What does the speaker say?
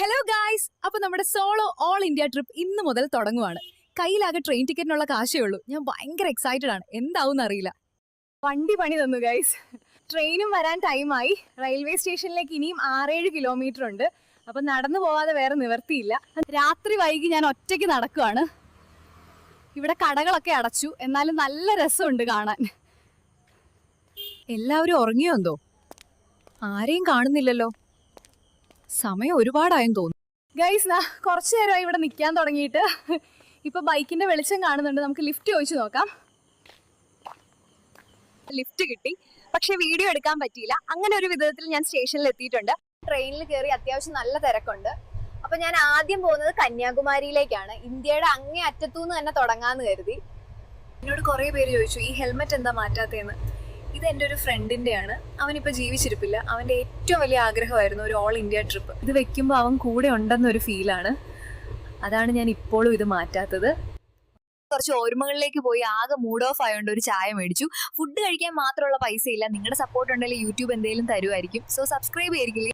Hello guys അപ്പൊ നമ്മുടെ solo all India trip ഇന്ന് മുതൽ തുടങ്ങുവാണ്. കയ്യിലാകെ ട്രെയിൻ ടിക്കറ്റിനുള്ള കാശേ ഉള്ളൂ. ഞാൻ ഭയങ്കര എക്സൈറ്റഡ് ആണ്. എന്താവും അറിയില്ല. വണ്ടി പണി തന്നു ഗൈസ് ട്രെയിനും വരാൻ ടൈമായി റെയിൽവേ സ്റ്റേഷനിലേക്ക് ഇനിയും ആറേഴ് കിലോമീറ്റർ ഉണ്ട്. അപ്പൊ നടന്നു പോവാതെ വേറെ നിവർത്തിയില്ല. രാത്രി വൈകി ഞാൻ ഒറ്റയ്ക്ക് നടക്കുവാണ്. ഇവിടെ കടകളൊക്കെ അടച്ചു. എന്നാലും നല്ല രസമുണ്ട് കാണാൻ. എല്ലാവരും ഉറങ്ങിയോ എന്തോ? ആരെയും കാണുന്നില്ലല്ലോ. സമയം ഒരുപാടായെന്ന് തോന്നുന്നു. ഗൈസ് നാ കുറച്ചു നേരമായി ഇവിടെ നിൽക്കാൻ തുടങ്ങിയിട്ട്. ഇപ്പൊ ബൈക്കിന്റെ വെളിച്ചം കാണുന്നുണ്ട്. നമുക്ക് ലിഫ്റ്റ് ചോദിച്ചു നോക്കാം. ലിഫ്റ്റ് കിട്ടി. പക്ഷെ വീഡിയോ എടുക്കാൻ പറ്റിയില്ല. അങ്ങനെ ഒരു വിധത്തിൽ ഞാൻ സ്റ്റേഷനിൽ എത്തിയിട്ടുണ്ട്. ട്രെയിനിൽ കയറി അത്യാവശ്യം നല്ല തിരക്കുണ്ട്. അപ്പൊ ഞാൻ ആദ്യം പോകുന്നത് കന്യാകുമാരിയിലേക്കാണ്. ഇന്ത്യയുടെ അങ്ങേ അറ്റത്തുനിന്ന് തന്നെ തുടങ്ങാന്ന് കരുതി. എന്നോട് കുറെ പേര് ചോദിച്ചു ഈ ഹെൽമെറ്റ് എന്താ മാറ്റാത്തതെന്ന്? ഇത് എന്റെ ഒരു ഫ്രണ്ടിന്റെയാണ് അവനിപ്പോൾ ജീവിച്ചിരിപ്പില്ല. അവന്റെ ഏറ്റവും വലിയ ആഗ്രഹമായിരുന്നു ഒരു ഓൾ ഇന്ത്യ ട്രിപ്പ് ഇത് വെക്കുമ്പോൾ അവൻ കൂടെ ഉണ്ടെന്നൊരു ഫീലാണ് അതാണ് ഞാൻ ഇപ്പോഴും ഇത് മാറ്റാത്തത്. കുറച്ച് ഓർമ്മകളിലേക്ക് പോയി ആകെ മൂഡ് ഓഫ് ആയതുകൊണ്ട് ഒരു ചായ മേടിച്ചു. ഫുഡ് കഴിക്കാൻ മാത്രമുള്ള പൈസ ഇല്ല നിങ്ങളുടെ സപ്പോർട്ട് ഉണ്ടെങ്കിൽ യൂട്യൂബ് എന്തെങ്കിലും തരുമായിരിക്കും സോ സബ്സ്ക്രൈബ് ചെയ്തിരിക്കില്ല?